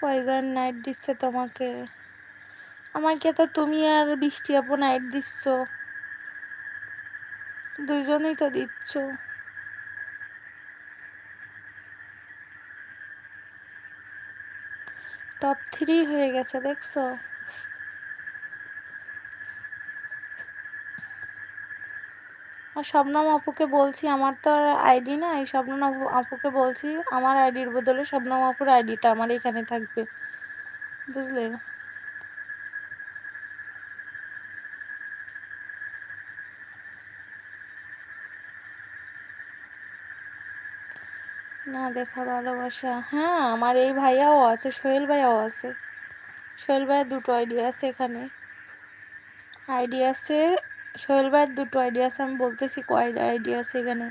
কয়জন নাইট দিচ্ছে তোমাকে? আমাকে তো তুমি আর বৃষ্টি আপু নাইট দিচ্ছ। দুজনেই তো দিচ্ছ। টপ থ্রি হয়ে গেছে, দেখছ? আর শবনম আপুকে বলছি, আমার তো আর আইডি না এই আপু, আপুকে বলছি, আমার আইডির বদলে শবনম আপুর আইডিটা আমার এখানে থাকবে। বুঝলে? না দেখা ভালোবাসা। হ্যাঁ আমার এই ভাইয়াও আছে, সোহেল ভাইয়াও আছে। সোহেল ভাইয়ের দুটো আইডি আছে এখানে। আইডি আছে সোহেল ভাইয়ের দুটো আইডিয়া আছে, আমি বলতেছি কয়টা আইডিয়া আছে এখানে।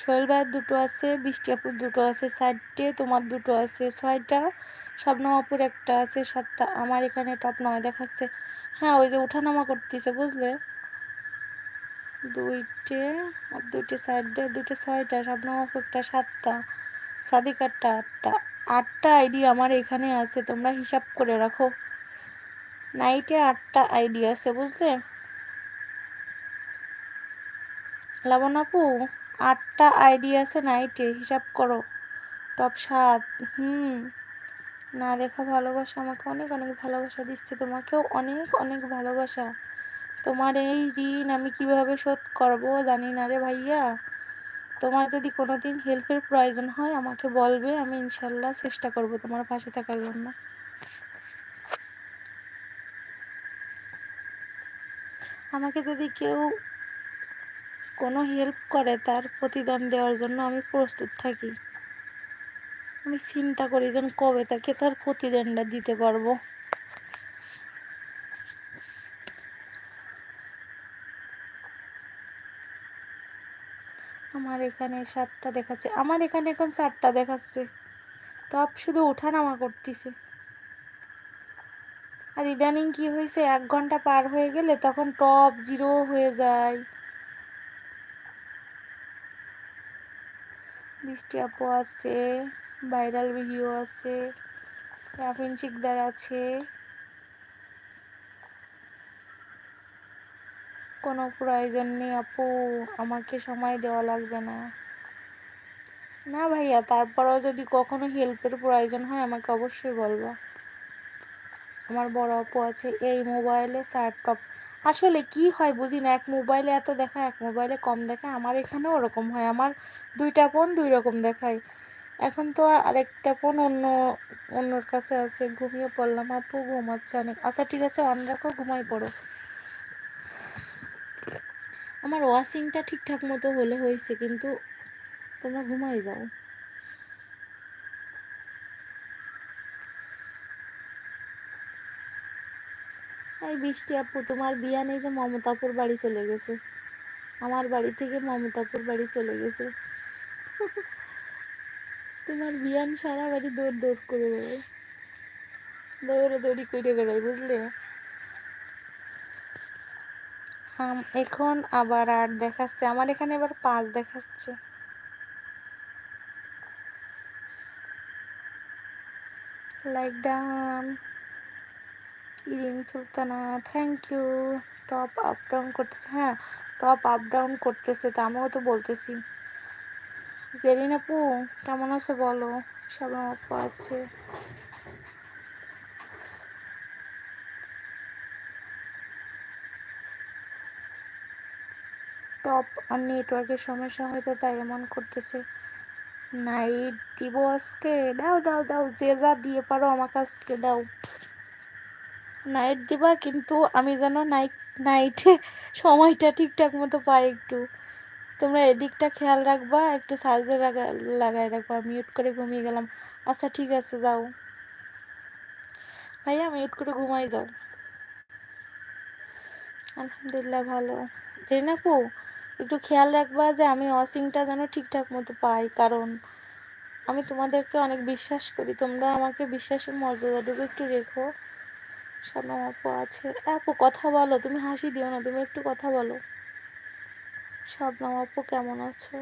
সোহেল ভাইয়ের দুটো আছে, বৃষ্টি আপুর দুটো আছে, চারটে, তোমার দুটো আছে ছয়টা স্বপ্নম আপুর একটা আছে সাতটা, আমার এখানে টপ নয় দেখাচ্ছে। হ্যাঁ ওই যে উঠানামা করতেছে, বুঝলে? দুইটে আর দুইটে সাইডে দুইটে ছয়টা স্বপ্নম আপু একটা সাতটা সাদিকারটা আটটা। আটটা আইডি আমার এখানে আছে, তোমরা হিসাব করে রাখো। নাইটে আটটা আইডি আছে, বুঝলে? লাবণ আপু, আটটা আইডি আছে নাইটে হিসাব করো। টপ সাত, হুম। না দেখা, ভালোবাসা আমাকে অনেক অনেক ভালোবাসা দিচ্ছে। তোমাকেও অনেক অনেক ভালোবাসা। তোমার এই ঋণ আমি কীভাবে শোধ করব জানি না রে ভাইয়া। তোমার যদি কোনো দিন হেল্পের প্রয়োজন হয়, আমাকে বলবে, আমি ইনশাল্লাহ চেষ্টা করব তোমার পাশে থাকার জন্য। আমাকে যদি কেউ কোনো হেল্প করে তার প্রতিদান দেওয়ার জন্য আমি প্রস্তুত থাকি। আমি চিন্তা করি যেন কবে তাকে তার প্রতিদানটা দিতে পারব। আমার এখানে সাতটা দেখাচ্ছে। আমার এখানে এখন চারটা দেখাচ্ছে। টপ শুধু ওঠানামা করতেছে। আর ইদানিং কি হয়েছে? এক ঘণ্টা পার হয়ে গেলে তখন টপ জিরো হয়ে যায়। বৃষ্টি আপু আছে ভাইরাল ভিডিও আছে, রাফিন শিকদার আছে। কোনো প্রয়োজন নেই আপু, আমাকে সময় দেওয়া লাগবে না। না ভাইয়া, তারপরেও যদি কখনো হেল্পের প্রয়োজন হয়, আমাকে অবশ্যই বলবা। আমার বড় আপু আছে, এই মোবাইলে টপ আসলে কি হয় বুঝি না, এক মোবাইলে এত দেখা এক মোবাইলে কম দেখায়, আমার এখানেও ওরকম হয়, আমার দুইটা ফোন দুই রকম দেখায়। এখন তো আরেকটা ফোন অন্য, অন্যর কাছে আছে, ঘুমিয়ে পড়লাম, আপু ঘুমাচ্ছে অনেক। আচ্ছা ঠিক আছে, অন রাখো, ঘুমাই পড়ো। আমার ওয়াশিংটা ঠিকঠাক মতো হলে হয়েছে, কিন্তু তোমরা ঘুমাই যাও। এই বৃষ্টি আপু, তোমার বিয়া নেই যে মমতাপুর বাড়ি চলে গেছে। আমার বাড়ি থেকে মমতাপুর বাড়ি চলে গেছে। তোমার বিয়ান সারা বাড়ি দৌড় দৌড় করে বেড়ায়। দৌড়ে দৌড়ি করে বেড়ায়, বুঝলে? এখন আবার আট দেখাচ্ছে, আমার এখানে এবার পাঁচ দেখাচ্ছে। Like done Irin Sultana thank you top up down করতেছে হ্যাঁ টপ আপ ডাউন করতেছে, তা আমিও তো বলতেছি। জেরিন আপু, কেমন আছে বলো? সব আপু আছে। টপ আর নেটওয়ার্কের সমস্যা হয়তো তাই এমন করতেছে। নাইট দিব আজকে, দাও দাও দাও, যে যা দিয়ে পারো আমাকে আজকে দাও। নাইট দিবা, কিন্তু আমি যেন নাইট নাইটে সময়টা ঠিকঠাক মতো পাই একটু। তোমরা এদিকটা খেয়াল রাখবা, একটু চার্জে লাগাই রাখবা। মিউট করে ঘুমিয়ে গেলাম। আচ্ছা ঠিক আছে, যাও। ভাইয়া মিউট করে ঘুমাই, যাও। আলহামদুলিল্লাহ, ভালো। জেনাপু, একটু খেয়াল রাখবা যে আমি ওয়াশিংটা যেন ঠিকঠাক মতো পাই, কারণ আমি তোমাদেরকে অনেক বিশ্বাস করি। তোমরা আমাকে বিশ্বাসের মর্যাদাটুকু একটু রেখো। সালাম আপু আছে। আপু, কথা বলো, তুমি হাসি দিও না, তুমি একটু কথা বলো। শবনম আপু কেমন আছো?